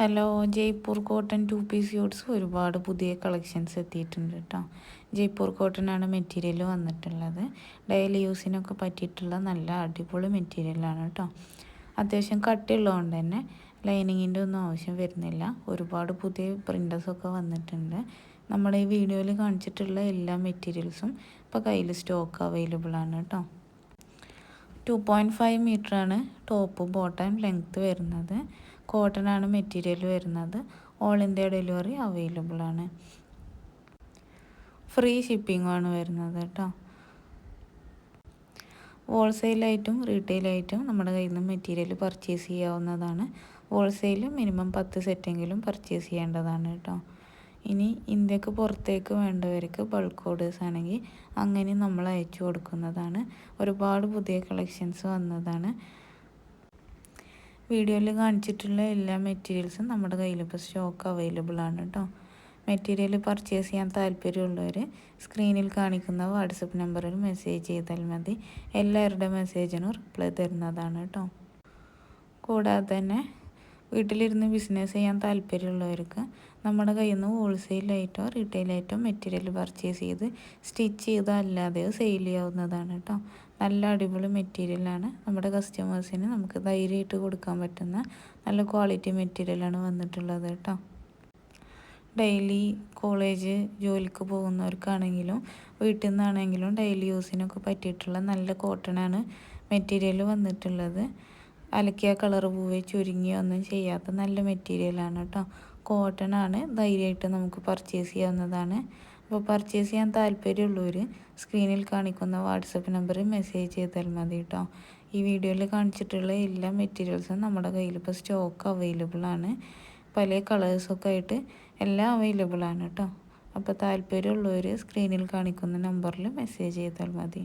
Hello Jaipur cotton two piece suits ഒരുപാട് പുതിയ collections എത്തിയിട്ടുണ്ട് കേട്ടോ ജയ്പൂർ കോട്ടൺ ആണ് മെറ്റീരിയൽ വന്നിട്ടുള്ളത് ഡെയിലി യൂസിനൊക്കെ പറ്റിയിട്ടുള്ള നല്ല അടിപൊളി മെറ്റീരിയലാണ് കേട്ടോ അത്യാവശ്യം കട്ടിയുള്ളതുകൊണ്ട് തന്നെ ലൈനിങ്ങിന്റെ ഒന്നും ആവശ്യം വരുന്നില്ല. ഒരുപാട് പുതിയ പ്രിന്റേഴ്സൊക്കെ വന്നിട്ടുണ്ട്. നമ്മുടെ ഈ വീഡിയോയിൽ കാണിച്ചിട്ടുള്ള എല്ലാ മെറ്റീരിയൽസും ഇപ്പോൾ കയ്യിൽ സ്റ്റോക്ക് അവൈലബിൾ ആണ് കേട്ടോ ടു പോയിന്റ് ഫൈവ് മീറ്ററാണ് ടോപ്പ് ബോട്ടം ലെങ്ത്ത് വരുന്നത്. കോട്ടൺ ആണ് മെറ്റീരിയൽ വരുന്നത്. ഓൾ ഇന്ത്യ ഡെലിവറി അവൈലബിൾ ആണ്. ഫ്രീ ഷിപ്പിങ്ങുമാണ് വരുന്നത് കേട്ടോ ഹോൾസെയിലായിട്ടും റീറ്റെയിലായിട്ടും നമ്മുടെ കയ്യിൽ നിന്ന് മെറ്റീരിയൽ പർച്ചേസ് ചെയ്യാവുന്നതാണ്. ഹോൾസെയിൽ മിനിമം പത്ത് സെറ്റെങ്കിലും പർച്ചേസ് ചെയ്യേണ്ടതാണ് കേട്ടോ ഇനി ഇന്ത്യയ്ക്ക് പുറത്തേക്ക് വേണ്ടവർക്ക് ബൾക്ക് ഓർഡേഴ്സ് ആണെങ്കിൽ അങ്ങനെ നമ്മൾ അയച്ചു കൊടുക്കുന്നതാണ്. ഒരുപാട് പുതിയ കളക്ഷൻസ് വന്നതാണ്. വീഡിയോയിൽ കാണിച്ചിട്ടുള്ള എല്ലാ മെറ്റീരിയൽസും നമ്മുടെ കയ്യിൽ ഇപ്പോൾ സ്റ്റോക്ക് അവൈലബിൾ ആണ് കേട്ടോ മെറ്റീരിയൽ പർച്ചേസ് ചെയ്യാൻ താല്പര്യമുള്ളവർ സ്ക്രീനിൽ കാണിക്കുന്ന വാട്സപ്പ് നമ്പറിൽ മെസ്സേജ് ചെയ്താൽ മതി. എല്ലാവരുടെ മെസ്സേജിനും റിപ്ലൈ തരുന്നതാണ് കേട്ടോ കൂടാതെ തന്നെ വീട്ടിലിരുന്ന് ബിസിനസ് ചെയ്യാൻ താല്പര്യമുള്ളവർക്ക് നമ്മുടെ കയ്യിൽ നിന്ന് ഹോൾസെയിലായിട്ടോ റീറ്റെയിലായിട്ടോ മെറ്റീരിയൽ പർച്ചേസ് ചെയ്ത് സ്റ്റിച്ച് ചെയ്തോ അല്ലാതെയോ സെയിൽ ചെയ്യാവുന്നതാണ് കേട്ടോ നല്ല അടിപൊളി മെറ്റീരിയലാണ് നമ്മുടെ കസ്റ്റമേഴ്സിന് നമുക്ക് ധൈര്യമായിട്ട് കൊടുക്കാൻ പറ്റുന്ന നല്ല ക്വാളിറ്റി മെറ്റീരിയലാണ് വന്നിട്ടുള്ളത് കേട്ടോ ഡെയിലി കോളേജ് ജോലിക്ക് പോകുന്നവർക്കാണെങ്കിലും വീട്ടിൽ നിന്നാണെങ്കിലും ഡെയിലി യൂസിനൊക്കെ പറ്റിയിട്ടുള്ള നല്ല കോട്ടണാണ് മെറ്റീരിയൽ വന്നിട്ടുള്ളത്. അലക്കിയ കളർ പോവുകയോ ചുരുങ്ങിയോ ഒന്നും ചെയ്യാത്ത നല്ല മെറ്റീരിയലാണ് കേട്ടോ. കോട്ടൺ ആണ് ധൈര്യമായിട്ട് നമുക്ക് പർച്ചേസ് ചെയ്യാവുന്നതാണ്. അപ്പോൾ പർച്ചേസ് ചെയ്യാൻ താല്പര്യമുള്ളവർ സ്ക്രീനിൽ കാണിക്കുന്ന വാട്സപ്പ് നമ്പറിൽ മെസ്സേജ് ചെയ്താൽ മതി കേട്ടോ. ഈ വീഡിയോയിൽ കാണിച്ചിട്ടുള്ള എല്ലാ മെറ്റീരിയൽസും നമ്മുടെ കയ്യിൽ ഇപ്പോൾ സ്റ്റോക്ക് അവൈലബിൾ ആണ്. പല കളേഴ്സൊക്കെ ആയിട്ട് എല്ലാം അവൈലബിൾ ആണ് കേട്ടോ. അപ്പോൾ താല്പര്യമുള്ളവർ സ്ക്രീനിൽ കാണിക്കുന്ന നമ്പറിൽ മെസ്സേജ് ചെയ്താൽ മതി.